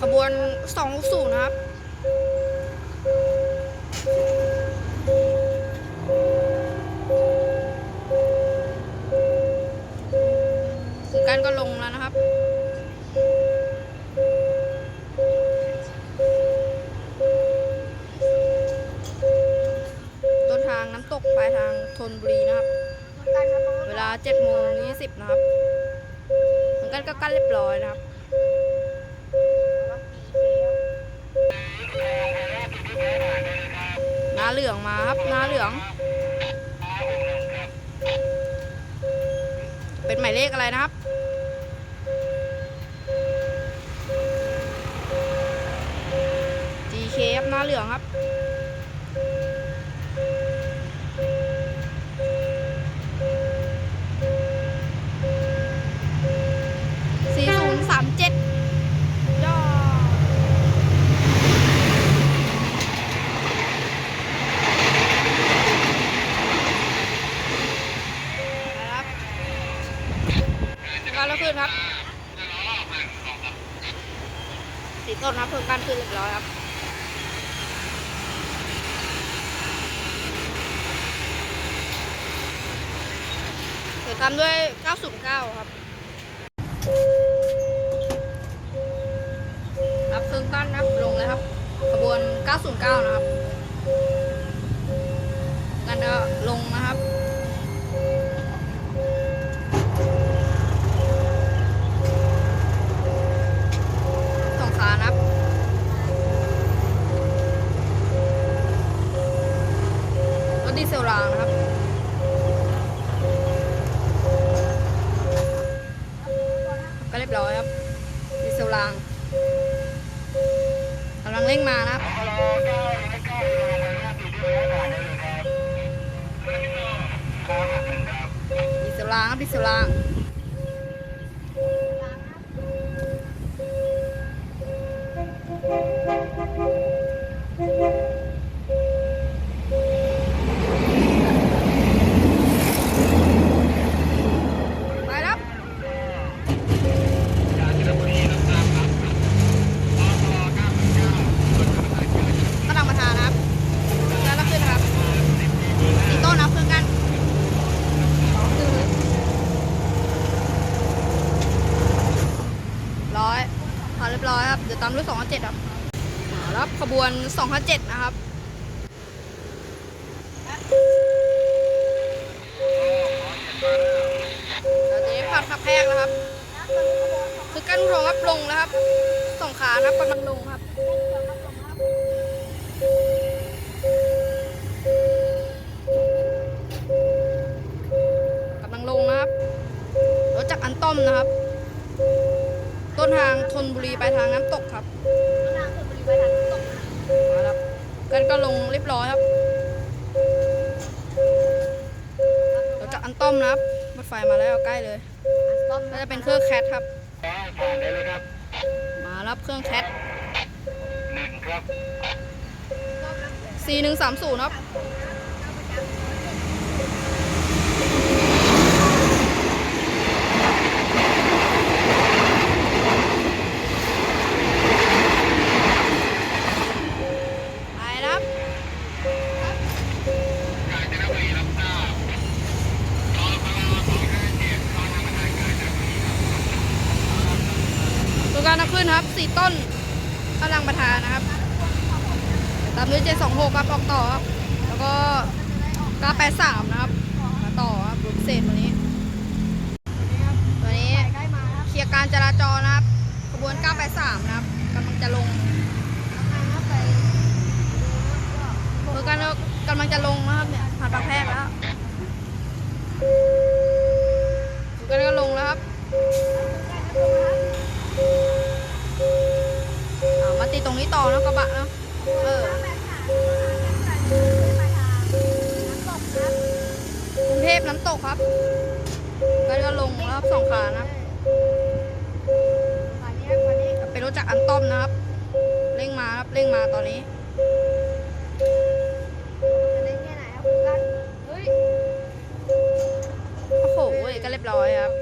ขบวน260นะครับคือกันก็ลงแล้วนะครับต้นทางน้ำตกปลายทางธนบุรีนะครับ เวลา7โมง20นะครับ เหมือนกันก็กั้นเรียบร้อยนะครับ เหลืองมาครับน้าเหลือง เป็นหมายเลขอะไรนะครับ GK ครับน้าเหลืองครับ การแล้วขึ้นครับสีต้นครับเพิ่มการขึ้นเรียบร้อยครับเดี๋ยวตามด้วย 909 ครับ รับเครื่องกั้นนะครับลงเลยครับ ขบวน 909 นะครับ กันก็ลง เร่งมานะครับดีเซลรางครับดีเซลราง ไปแล้ว กำลังมาทานนะครับแล้วก็ขึ้นนะครับสีต้นนะครับเครื่องกันร้อยพอเรียบร้อยครับ เดี๋ยวตามด้วยสองเจ็ดครับรับขบวนสองเจ็ดนะครับ เราจะได้ผัดขับแพกนะครับ คือกั้นรอ งครับลงแล้วครับสองขานะครับกำลังลงครับกำลังลงนะครับรถจากอันต้อมนะครับ ต้นทางธนบุรีไปทางน้ำตกครับมาแล้วกันก็ลงเรียบร้อยครับรถจากอันต้อมนะครับรถไฟมาแล้วใกล้เลยก็จะเป็นเครื่องแคทครับ ผ่านได้เลยครับมารับเครื่องแคทหนึ่งครับ 4130 ครับ ไปแล้วครับ กาญจนบุรีรับทราบรอพลสองห้าเจ็ดเข้าทางบันไดเกิดจากนี้ครับ ตัวการนักขึ้นครับสี่ต้นกำลังประธานนะครับ ตามด้วย726ครับ ออกต่อครับ แล้วก็983นะครับ มาต่อครับรถพิเศษวันนี้ ตัวนี้เคลียร์การจราจรนะครับ ขบวน 983 นะครับกำลังจะลงตัวการกำลังจะลงนะครับเนี่ยผ่านปากแพรกแล้วตัวการก็ลงแล้วครับอ่ามาติดตรงนี้ต่อนะกระบะนะเออ พน้ำตกครับก็จะลงแล้วครับสองขานะครับเป็นรถจากอันต้อมนะครับ เร่งมาครับเร่งมาตอนนี้โอ้โหก็เรียบร้อยครับ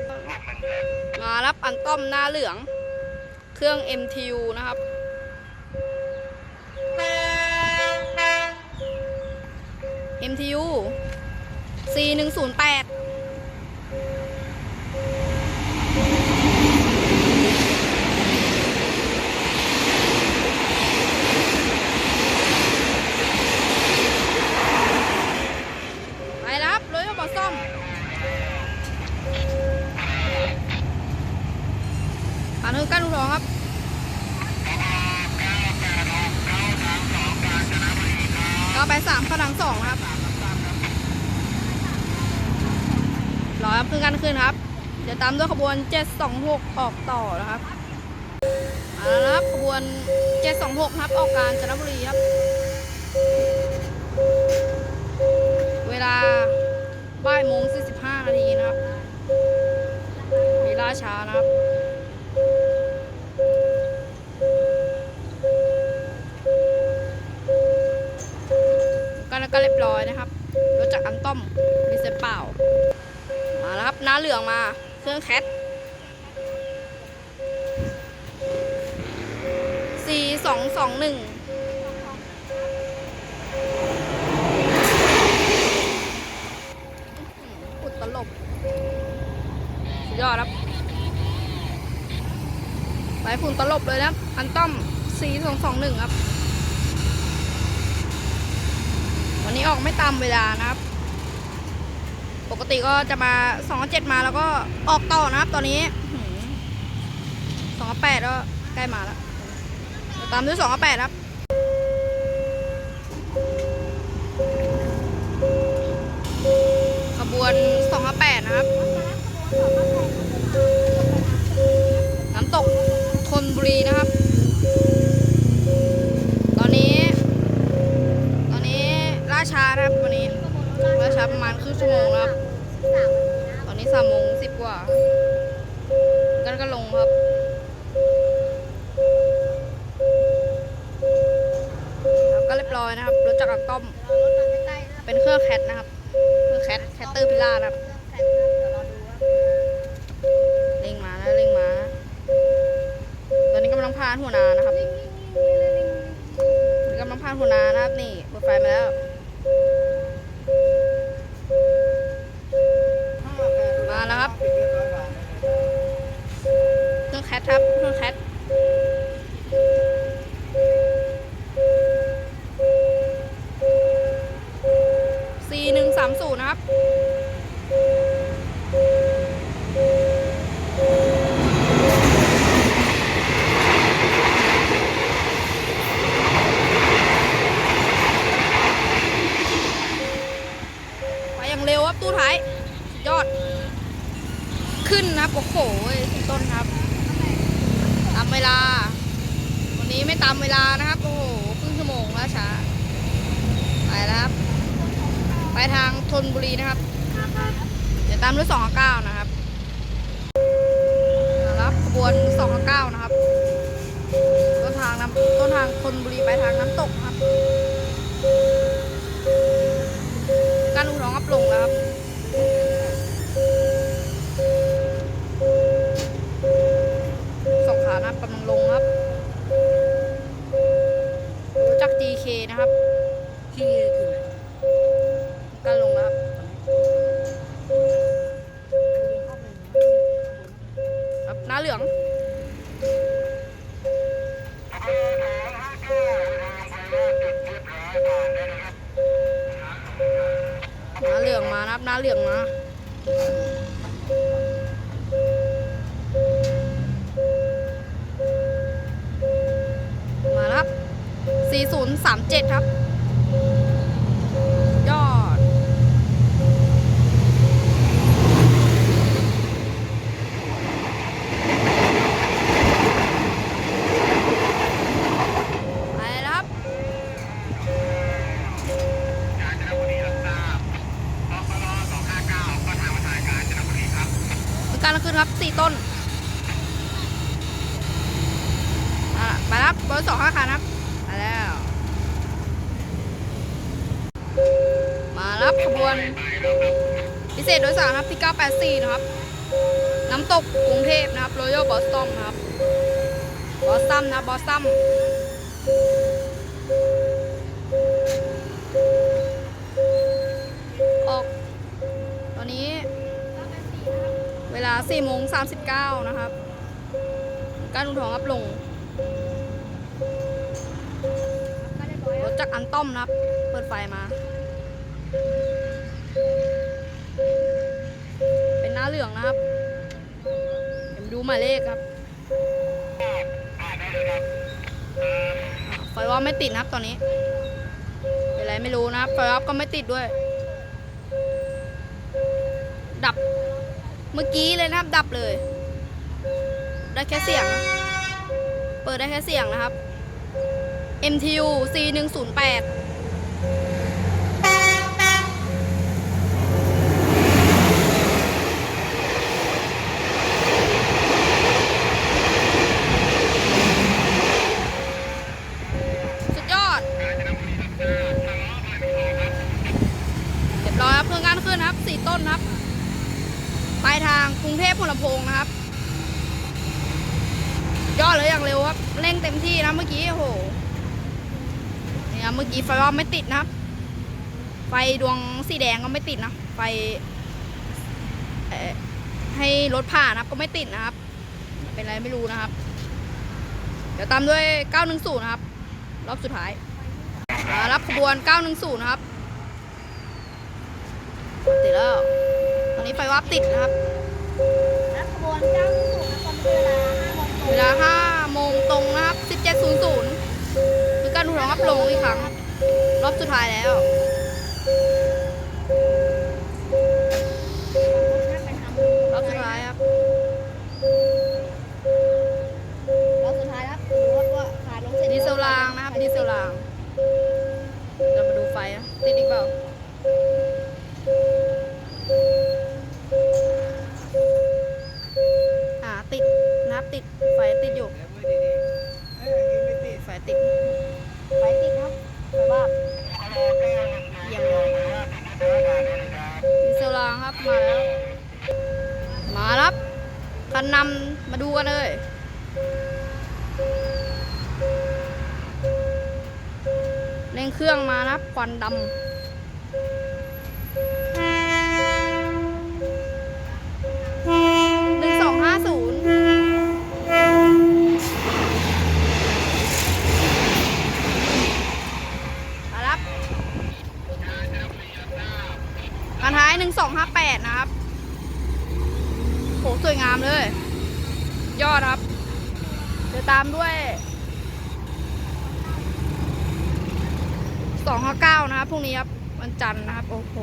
มารับอันต้อมหน้าเหลือง เครื่อง MTU นะครับ MTU C 1 0 8ไปแล้วครับรถยกบอซ่อม ผ่านคือการอุทธรณ์ครับ ก็ไปสามพลังสองนะครับรอครับคือการขึ้นครับ เดี๋ยวตามด้วยขบวน 726 ออกต่อนะครับมาแล้วครับขบวน 726 ครับ ออกการจนบุรีครับ เวลาบ่ายโมง45นาทีนะครับมีล่าช้านะครับกันแล้วก็เรียบร้อยนะครับรถจากอันต้อมรีเซ็ตเปล่ามาแล้วครับน้าเหลืองมา เครื่องแคท C สองสองหนึ่งอุดตลบ สุดยอดครับไปฝุ่นตลบเลยนะอันต้อม C สองสองหนึ่งครับ วันนี้ออกไม่ตามเวลานะครับ กติก็จะมา2 7มาแล้วก็ออกต่อนะครับ ตอนนี้สองแปดก็ใกล้มาแล้วเดี๋ยวตามด้วยสองแปดครับขบวนสองแปดนะครับ น้ำตกทนบุรีนะครับ ตอร์พิล่าครับเร่งมาแล้วเร่งมา ตอนนี้กำลังพานหัวนานะครับกำลังผ่านหัวนานะครับนี่เปิดไฟมาแล้วมาแล้วครับเครื่องแคทครับเครื่องแคท ไม่ตามเวลานะครับ โอ้โหครึ่งชั่วโมงล่าช้า ไปแล้วครับ ไปทางธนบุรีนะครับ เดี๋ยวตามด้วย299นะครับรับขบวน299นะครับ ต้นทางน้ำต้นทางธนบุรีไปทางน้ำตกครับ การอุทธรณ์อัพลงแล้วครับสองขานะครับกำลังลงครับ นะครับ ที่คือการลงแล้วครับครับหน้าเหลืองหน้าเหลืองมานะครับหน้าเหลืองมา 4037 ครับ พิเศษโดยสารครับที่ 984 นะครับ น้ำตกกรุงเทพนะครับ Royal Boston นะครับ บอสซัมนะบอสซัมออก ตอนนี้ เวลา4โมง39 นะครับ การอุทธรณ์อัพลงรถจากอันต้อมนะครับ เปิดไฟมา เหลืองนะครับเดี๋ยวดูหมายเลขครับไฟว่าไม่ติดนะครับตอนนี้เป็นไรไม่รู้นะครับไฟว่าก็ไม่ติดด้วย ดับเมื่อกี้เลยนะครับดับเลย ได้แค่เสียงนะเปิดได้แค่เสียงนะครับ MTU C 1 0 8สุดยอด เรียบร้อยครับเครื่องงานขึ้นนะครับ สี่ต้นครับ ปลายทางกรุงเทพพลำโพงนะครับยอดเลยอย่างเร็วครับ เร่งเต็มที่นะเมื่อกี้ โอ้โห เนี่ครับเมื่อกี้ไฟว่าไม่ติดนะครับ ไฟดวงสีแดงก็ไม่ติดนะ ไฟให้รถผ่านนะครับก็ไม่ติดนะครับ เป็นอะไรไม่รู้นะครับ เดี๋ยวตามด้วย 910 นะครับ รอบสุดท้ายอ่ารับขบวน 910 นะครับ ติดแล้ว ตอนนี้ไฟวับติดนะครับ และขบวนเจ้าที่สุดนะตอนนี้เวเวลาลห้าโมงตรงนะครับสิบเจ็ดศูนย์ศูนย์คือการดูร้องอัพลงอีกครั้ง รอบสุดท้ายแล้ว คันนำมาดูกันเลยเร่งเครื่องมานะครับควันดำหนึ่งสองห้าศูนย์มารับกันท้ายหนึ่งสองห้าแปดนะครับ สวยงามเลย ยอดครับเดี๋ยวตามด้วยสองห้าเก้านะครับพรุ่งนี้ครับ วันจันทร์นะครับ โอ้โห